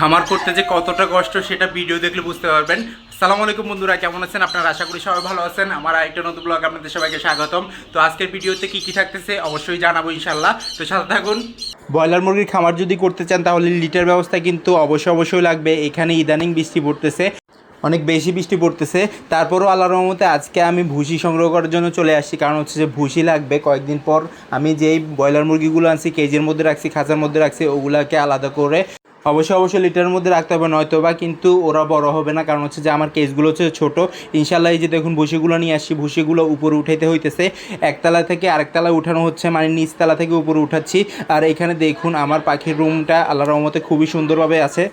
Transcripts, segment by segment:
খামার করতে যে কতটা কষ্ট সেটা ভিডিও দেখলে বুঝতে পারবেন। সালাম আলাইকুম বন্ধুরা, কেমন আছেন? আপনারা আশা করি সবাই ভালো আছেন। আমার একটা নতুন ব্লগ আপনাদের সবাইকে স্বাগতম। তো আজকের ভিডিওতে কি কি থাকতেছে অবশ্যই জানাব ইনশাল্লাহ তো সাথে থাকুন। ব্রয়লার মুরগির খামার যদি করতে চান, তাহলে লিটার ব্যবস্থা কিন্তু অবশ্যই অবশ্যই লাগবে। এখানে ইদানিং বৃষ্টি পড়তেছে, অনেক বেশি বৃষ্টি পড়তেছে। তারপরও আল্লাহর রহমতে আজকে আমি ভুসি সংগ্রহ করার জন্য চলে আসছি। কারণ হচ্ছে যে ভুসি লাগবে। কয়েকদিন পর আমি যেই ব্রয়লার মুরগিগুলো আনছি, কেজির মধ্যে রাখছি, খাঁচার মধ্যে রাখছি, ওগুলাকে আলাদা করে অবশ্যই অবশ্যই লিটারের মধ্যে রাখতে হবে নয়তো বা কিন্তু ওরা বড় হবে না। কারণ হচ্ছে যে আমার কেসগুলো হচ্ছে ছোট। ইনশাল্লাহ এই যে দেখুন ভুসিগুলো নিয়ে আসছি। ভুসিগুলো উপরে উঠাইতে হইতেছে। একতলা থেকে আরেকতলা উঠানো হচ্ছে মানে নিচতলা থেকে উপরে উঠাচ্ছি। আর এখানে দেখুন, আমার পাখির রুমটা আল্লাহ রহমতে খুবই সুন্দরভাবে আছে।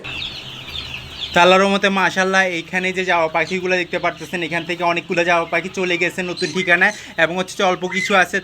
তাল্লার মতে মাশাল্লাহ এইখানে যে যাওয়া পাখিগুলো দেখতে পারতেছেন, এখান থেকে অনেকগুলো যাওয়া পাখি চলে গেছে নতুন ঠিকানায়, এবং হচ্ছে যে অল্প কিছু আছে,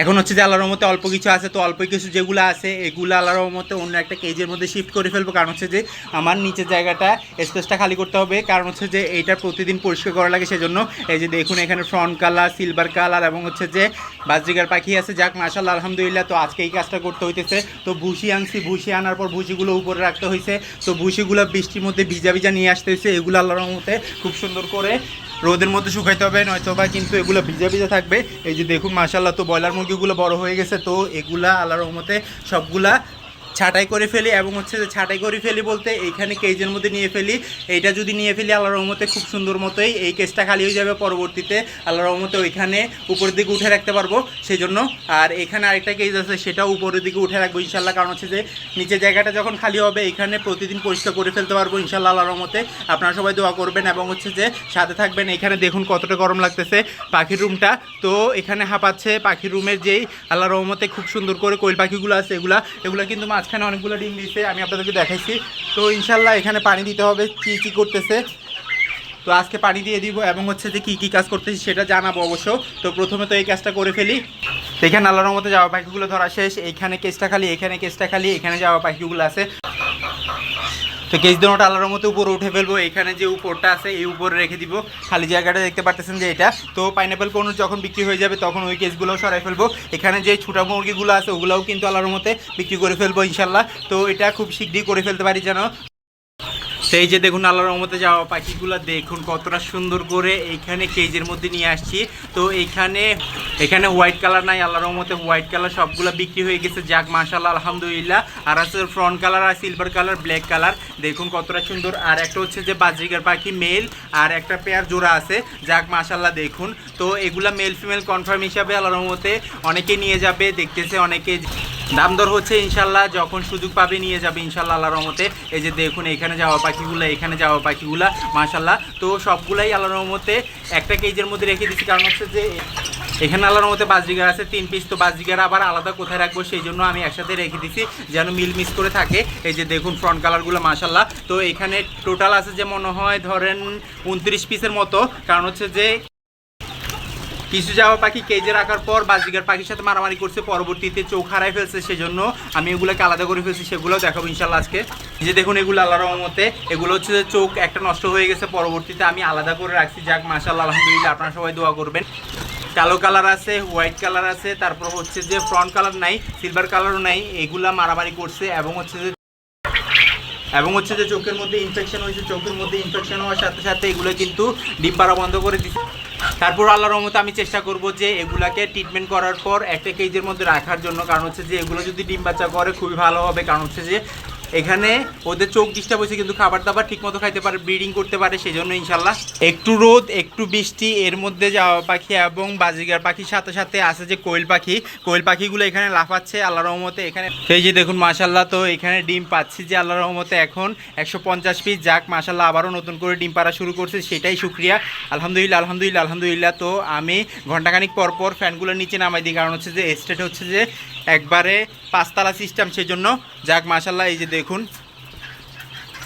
এখন হচ্ছে যে আল্লাহর মতে অল্প কিছু আছে, তো অল্প কিছু যেগুলো আছে, এগুলো আল্লাহর মতে অন্য একটা কেজের মধ্যে শিফট করে ফেলব, কারণ হচ্ছে যে আমার নিচের জায়গাটা স্পেসটা খালি করতে হবে, কারণ হচ্ছে যে এইটা প্রতিদিন পরিষ্কার করা লাগে, সেজন্য এই যে দেখুন এখানে ফ্রন্ট কালার সিলভার কালার এবং হচ্ছে যে বাজরিগার পাখি আছে, যাক মাশাল্লাহ আলহামদুলিল্লাহ, তো আজকে এই কাজটা করতে হইতেছে, তো ভুসি আনছি ভুসি আনার পর ভুসিগুলো উপরে রাখতে হয়েছে তো ভুসিগুলো বৃষ্টির মধ্যে ভিজা ভিজা নিয়ে আসতে হয়েছে। এগুলো আল্লাহর মতে খুব সুন্দর করে রোদের মধ্যে শুকাইতে হবে নয়তো বা কিন্তু এগুলো ভিজা ভিজা থাকবে। এই যে দেখুন মাসাল্লাহ তো ব্রয়লার মুরগিগুলো বড় হয়ে গেছে, তো এগুলা আল্লাহর রহমতে সবগুলা ছাঁটাই করে ফেলি এবং হচ্ছে যে ছাঁটাই করে ফেলি বলতে এইখানে কেজের মধ্যে নিয়ে ফেলি। এইটা যদি নিয়ে ফেলি আল্লাহ রহমতে খুব সুন্দর মতোই এই কেসটা খালি হয়ে যাবে পরবর্তীতে। আল্লাহ রহমতে ওইখানে উপরের দিকে উঠে রাখতে পারব সেই জন্য আর এখানে আরেকটা কেজ আছে, সেটাও উপরের দিকে উঠে রাখব ইনশাল্লাহ কারণ হচ্ছে যে নিচের জায়গাটা যখন খালি হবে এখানে প্রতিদিন পরিষ্কার করে ফেলতে পারব ইনশাল্লাহ আল্লাহ রহমতে। আপনারা সবাই দোয়া করবেন এবং হচ্ছে যে সাথে থাকবেন। এখানে দেখুন কতটা গরম লাগতেছে পাখির রুমটা। তো এখানে হাঁপাচ্ছে পাখির রুমের যেই আল্লাহ রহমতে খুব সুন্দর করে কোয়েল পাখিগুলো আছে, এগুলা এগুলা কিন্তু মাঝখানে অনেকগুলো ডিম দিয়েছে আমি আপনাদেরকে দেখাইছি। তো ইনশাল্লাহ এখানে পানি দিতে হবে, কী কী করতেছে। তো আজকে পানি দিয়ে দিব এবং হচ্ছে যে কী কী কাজ করতেছি সেটা জানাব অবশ্য। তো প্রথমে তো এই কাজটা করে ফেলি। এখানে আল্লাহর মতো যাওয়া পাখিগুলো ধরা শেষ। এইখানে কেসটা খালি, এখানে কেসটা খালি, এখানে যাওয়া পাখিগুলো আছে। তো কেস দোনোটা আলার মতো উপরে উঠে ফেলব এখানে যে উপরটা আছে, এই উপরে রেখে দিব। খালি জায়গাটা দেখতে পারতেছেন যে এটা। তো পাইনাপেল কোন যখন বিক্রি হয়ে যাবে, তখন ওই কেসগুলোও সরাই ফেলব। এখানে যে ছোটা মুরগিগুলো আছে, ওগুলোও কিন্তু আলার মতে বিক্রি করে ফেলব, ইনশাল্লাহ। তো এটা খুব শীঘ্রই করে ফেলতে পারি যেন। সেই যে দেখুন আল্লাহর রহমতে যাওয়া পাখিগুলো দেখুন, কতটা সুন্দর করে এইখানে কেজের মধ্যে নিয়ে আসছি। তো এইখানে এখানে হোয়াইট কালার নাই, আল্লাহর রহমতে হোয়াইট কালার সবগুলো বিক্রি হয়ে গেছে। যাক মাশাল্লাহ আলহামদুলিল্লাহ। আর আছে ফ্রন্ট কালার আর সিলভার কালার ব্ল্যাক কালার দেখুন কতটা সুন্দর। আর একটা হচ্ছে যে বাজরিকার পাখি মেল আর একটা পেয়ার জোড়া আছে। যাক মাশাল্লাহ দেখুন। তো এগুলা মেল ফিমেল কনফার্ম হিসাবে আল্লাহর রহমতে অনেকে নিয়ে যাবে, দেখতেছে অনেকে দাম দর হচ্ছে ইনশাল্লাহ, যখন সুযোগ পাবে নিয়ে যাবে ইনশাল্লাহ আল্লাহ রহমতে। এই যে দেখুন, এখানে যাওয়া পাখিগুলো, এখানে যাওয়া পাখিগুলো, মাশাল্লাহ। তো সবগুলাই আল্লাহর রহমতে একটা কেজের মধ্যে রেখে দিচ্ছি কারণ হচ্ছে যে এখানে আল্লাহর রহমতে বাজরিগার আছে, তিন পিস তো বাজরিগার আবার আলাদা কোথায় রাখব সেই জন্য আমি একসাথে রেখে দিছি, যেন মিল মিস করে থাকে। এই যে দেখুন ফ্রন্ট কালারগুলো মাশাল্লাহ। তো এখানে টোটাল আছে যে মনে হয়, ধরেন, উনত্রিশ পিসের মতো, কারণ হচ্ছে যে কিছু যাওয়া পাখি কেজে রাখার পর বাজিকার পাখির সাথে মারামারি করছে, পরবর্তীতে চোখ হারাই ফেলছে সেজন্য। আমি এগুলোকে আলাদা করে ফেলছি সেগুলোও দেখাবো ইনশাল্লাহ আজকে। যে দেখুন এগুলো আল্লাহ রহমতে, এগুলো হচ্ছে যে চোখ একটা নষ্ট হয়ে গেছে, পরবর্তীতে আমি আলাদা করে রাখছি। যাক মাশাল্লাহ আলহামদুলিল্লাহ, আপনারা সবাই দোয়া করবেন। কালো কালার আছে, হোয়াইট কালার আছে, তারপর হচ্ছে যে ফ্রন্ট কালার নাই সিলভার কালারও নাই, এগুলা মারামারি করছে এবং হচ্ছে যে এবং হচ্ছে যে চোখের মধ্যে ইনফেকশন হয়েছে, চোখের মধ্যে ইনফেকশন হওয়ার সাথে সাথে এগুলো কিন্তু ডিম পাড়া বন্ধ করে দিচ্ছে তারপর আল্লাহর রহমতে আমি চেষ্টা করব যে এগুলাকে ট্রিটমেন্ট করার পর একটা কেজের মধ্যে রাখার জন্য, কারণ হচ্ছে যে এগুলো যদি ডিম বাচ্চা করে, খুবই ভালো হবে। কারণ হচ্ছে যে এখানে ওদের চোখ ডিস্টার্ব হয়েছে কিন্তু খাবার দাবার ঠিক মতো খাইতে পারে ব্রিডিং করতে পারে সেই জন্য ইনশাল্লাহ। একটু রোদ, একটু বৃষ্টি, এর মধ্যে যাওয়া পাখি এবং বাজিগার পাখির সাথে সাথে আছে যে কোয়েল পাখি। কোয়েল পাখিগুলো এখানে লাফাচ্ছে আল্লাহ রহমতে। এখানে সেই যে দেখুন মাশাল্লাহ তো এখানে ডিম পাচ্ছি যে আল্লাহ রহমতে এখন একশো পঞ্চাশ পিস যাক মাশাল্লাহ আবারও নতুন করে ডিম পাড়া শুরু করছে, সেটাই শুক্রিয়া। আলহামদুলিল্লাহ আলহামদুলিল্লাহ আলহামদুলিল্লাহ, তো আমি ঘন্টাখানিক পর পর ফ্যানগুলো নিচে নামাই দিই। কারণ হচ্ছে যে এস্টেট হচ্ছে যে একবারে পাঁচতলা সিস্টেম সেই জন্য যাক মাশাল্লাহ এই যে দেখুন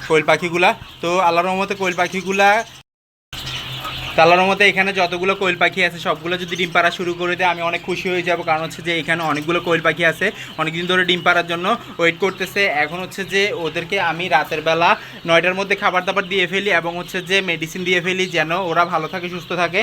কোয়েল পাখিগুলা। তো আল্লাহর রহমতে কোয়েল পাখিগুলা তাল্লার রহমতে এখানে যতগুলো কোয়েল পাখি আছে, সবগুলো যদি ডিম পাড়া শুরু করে দেয়, আমি অনেক খুশি হয়ে যাব। কারণ হচ্ছে যে এখানে অনেকগুলো কোয়েল পাখি আছে, অনেকদিন ধরে ডিম পাড়ার জন্য ওয়েট করতেছে। এখন হচ্ছে যে ওদেরকে আমি রাতের বেলা নয়টার মধ্যে খাবার দাবার দিয়ে ফেলি এবং হচ্ছে যে মেডিসিন দিয়ে ফেলি, যেন ওরা ভালো থাকে, সুস্থ থাকে।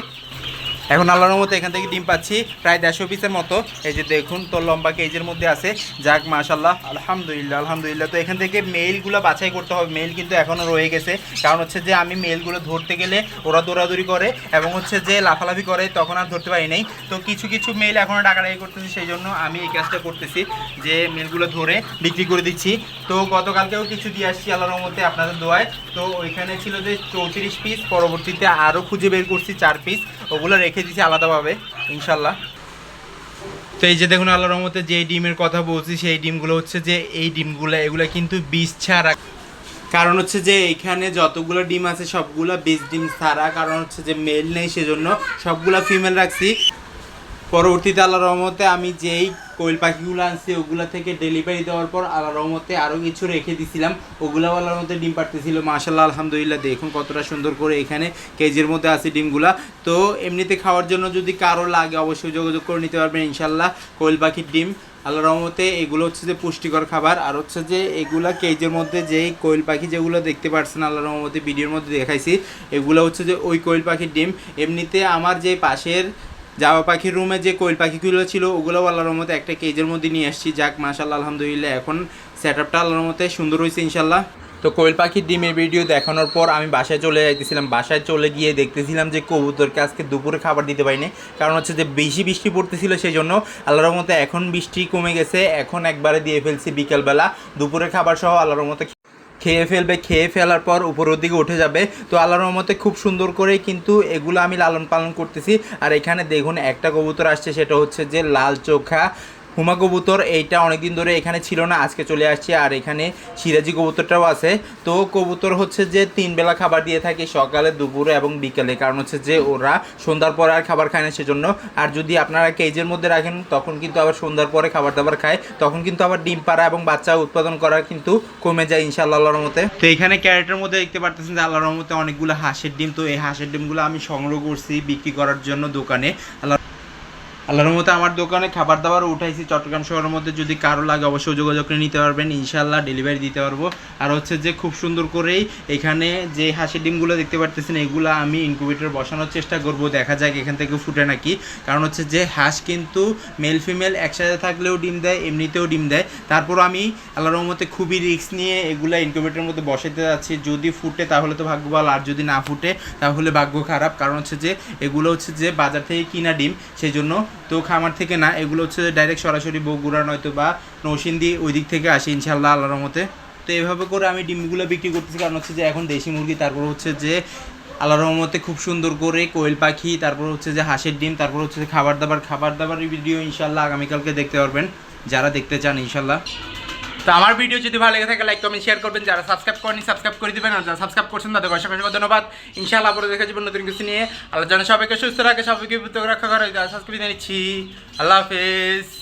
এখন আল্লাহর মতো এখান থেকে ডিম পাচ্ছি, প্রায় দেড়শো পিসের মতো। এই যে দেখুন, তো লম্বা কেজের মধ্যে আছে। যাক মাশাল্লাহ আলহামদুলিল্লাহ আলহামদুলিল্লাহ। তো এখান থেকে মেলগুলো বাছাই করতে হবে। মেইল কিন্তু এখনও রয়ে গেছে। কারণ হচ্ছে যে, আমি মেলগুলো ধরতে গেলে ওরা দৌড়াদৌড়ি করে এবং হচ্ছে যে, লাফালাফি করে, তখন আর ধরতে পারি নাই। তো কিছু কিছু মেল এখনও ডাকাডাকি করতেছি, সেই জন্য আমি এই কাজটা করতেছি যে মেলগুলো ধরে বিক্রি করে দিচ্ছি। তো গতকালকেও কিছু দিয়ে আসছি আল্লাহর মধ্যে আপনাদের দোয়ায়। তো ওইখানে ছিল যে, চৌত্রিশ পিস পরবর্তীতে আরও খুঁজে বের করছি চার পিস ওগুলো রেখে দিয়েছি আলাদাভাবে, ইনশাল্লাহ। তো এই যে দেখুন আল্লাহ রহমতে যে ডিমের কথা বলছি, সেই ডিমগুলো হচ্ছে যে এই ডিমগুলো, এগুলো কিন্তু বীজ ছাড়া। কারণ হচ্ছে যে এখানে যতগুলো ডিম আছে, সবগুলো বীজ ডিম ছাড়া। কারণ হচ্ছে যে মেল নেই, সেজন্য সবগুলো ফিমেল রাখছি। পরবর্তীতে আল্লাহ রহমতে আমি যেই কোয়েল পাখিগুলো আনছি, ওগুলো থেকে ডেলিভারি দেওয়ার পর আল্লাহ রহমতে আরও কিছু রেখে দিছিলাম। ওগুলো আল্লাহর মধ্যে ডিম পাড়তেছিল। মাশাল্লাহ আলহামদুলিল্লাহ, দেখুন কতটা সুন্দর করে এখানে কেজির মধ্যে আছে ডিমগুলা। তো এমনিতে খাওয়ার জন্য যদি কারও লাগে অবশ্যই যোগাযোগ করে নিতে পারবেন ইনশাল্লাহ কোয়েল পাখির ডিম। আল্লাহ রহমতে এগুলো হচ্ছে যে পুষ্টিকর খাবার। আর হচ্ছে যে এগুলা কেজের মধ্যে যেই কোয়েল পাখি যেগুলো দেখতে পাচ্ছেন আল্লাহ রহমতে ভিডিওর মধ্যে দেখাইছি, এগুলো হচ্ছে যে ওই কোয়েল পাখির ডিম। এমনিতে আমার যে পাশের জামা পাখির রুমে যে কোয়েল পাখিগুলো ছিল ওগুলো আল্লাহর মতো একটা কেজের মধ্যে নিয়ে আসছি। যাক মাশাল্লাহ আলহামদুলিল্লাহ, এখন সেট আপটা আল্লাহর মতে সুন্দর হয়েছে ইনশাল্লাহ তো কোয়েল পাখির ডিমের ভিডিও দেখানোর পর আমি বাসায় চলে যাইতেছিলাম। বাসায় চলে গিয়ে দেখতেছিলাম যে কবুতরকে আজকে দুপুরে খাবার দিতে পারিনি। কারণ হচ্ছে যে বেশি বৃষ্টি পড়তেছিল সেই জন্য আল্লাহর মতো এখন বৃষ্টি কমে গেছে। এখন একবারে দিয়ে ফেলছি বিকেলবেলা। দুপুরে খাবার সহ আল্লাহর মতো খেয়ে ফেলবে, খেয়ে ফেলার পর উপরের দিকে উঠে যাবে। তো আল্লাহর রহমতে খুব সুন্দর করে কিন্তু এগুলো আমি লালন পালন করতেছি। আর এখানে দেখুন একটা কবুতর আসছে, সেটা হচ্ছে যে লাল চোখা। হুমা কবুতর এইটা অনেকদিন ধরে এখানে ছিল না, আজকে চলে আসছে আর এখানে সিরাজি কবুতরটাও আছে। তো কবুতর হচ্ছে যে তিন বেলা খাবার দিয়ে থাকে সকালে, দুপুরে এবং বিকেলে। কারণ হচ্ছে যে ওরা সন্ধ্যার পরে আর খাবার খায় না সেজন্য। আর যদি আপনারা কেজের মধ্যে রাখেন, তখন কিন্তু আবার সন্ধ্যার পরে খাবার দাবার খায়। তখন কিন্তু আবার ডিম পাড়া এবং বাচ্চা উৎপাদন করা কিন্তু কমে যায় ইনশাআল্লাহ আল্লাহর মতে তো এখানে ক্যারেটের মধ্যে দেখতে পারতেছেন যে আল্লাহর মতে অনেকগুলো হাঁসের ডিম। তো এই হাঁসের ডিমগুলো আমি সংগ্রহ করছি বিক্রি করার জন্য দোকানে। আল্লাহ আল্লাহর মতো আমার দোকানে খাবার দাবার উঠাইছি। চট্টগ্রাম শহরের মধ্যে যদি কারও লাগে অবশ্যই যোগাযোগ করে নিতে পারবেন। ইনশাল্লাহ ডেলিভারি দিতে পারব। আর হচ্ছে যে খুব সুন্দর করেই এখানে যে হাঁসের ডিমগুলো দেখতে পারতেছেন, এগুলো আমি ইনকিউবেটর বসানোর চেষ্টা করব। দেখা যাক এখান থেকে ফুটে নাকি। কারণ হচ্ছে যে হাঁস কিন্তু মেল ফিমেল একসাথে থাকলেও ডিম দেয়, এমনিতেও ডিম দেয়। তারপর আমি আল্লাহর রহমতে খুবই রিস্ক নিয়ে এগুলো ইনকিউবেটরের মধ্যে বসাতে যাচ্ছি। যদি ফুটে তাহলে তো ভাগ্য ভালো আর যদি না ফুটে তাহলে ভাগ্য খারাপ। কারণ হচ্ছে যে এগুলো হচ্ছে যে বাজার থেকে কিনা ডিম সেই জন্য তো খামার থেকে না, এগুলো হচ্ছে ডাইরেক্ট সরাসরি বগুড়া নয়তো বা নৌসিন্দি ওই দিক থেকে আসে ইনশাল্লাহ আল্লাহর মতে তো এভাবে করে আমি ডিমগুলো বিক্রি করতেছি, কারণ হচ্ছে যে এখন দেশি মুরগি, তারপর হচ্ছে যে আল্লাহর রহমতে খুব সুন্দর করে কোয়েল পাখি, তারপর হচ্ছে যে হাঁসের ডিম, তারপর হচ্ছে যে খাবার দাবার খাবার দাবার ভিডিও ইনশাল্লাহ আগামীকালকে দেখতে পারবেন। যারা দেখতে চান ইনশাল্লাহ তো আমার ভিডিও যদি ভালো লেগে থাকে লাইক কমেন্ট শেয়ার করবেন। যারা সাবস্ক্রাইব করেনি সাবস্ক্রাইব করে দিবেন। আর যারা সাবস্ক্রাইব করছেন তাদের অসংখ্য অসংখ্য ধন্যবাদ। ইনশাআল্লাহ পরে দেখা যাবে নতুন কিছু নিয়ে। আল্লাহ যেন সবাইকে সুস্থ রাখে, সবাইকে রাখা করে। সাবস্ক্রাইব নিচ্ছি। আল্লাহ হাফেজ।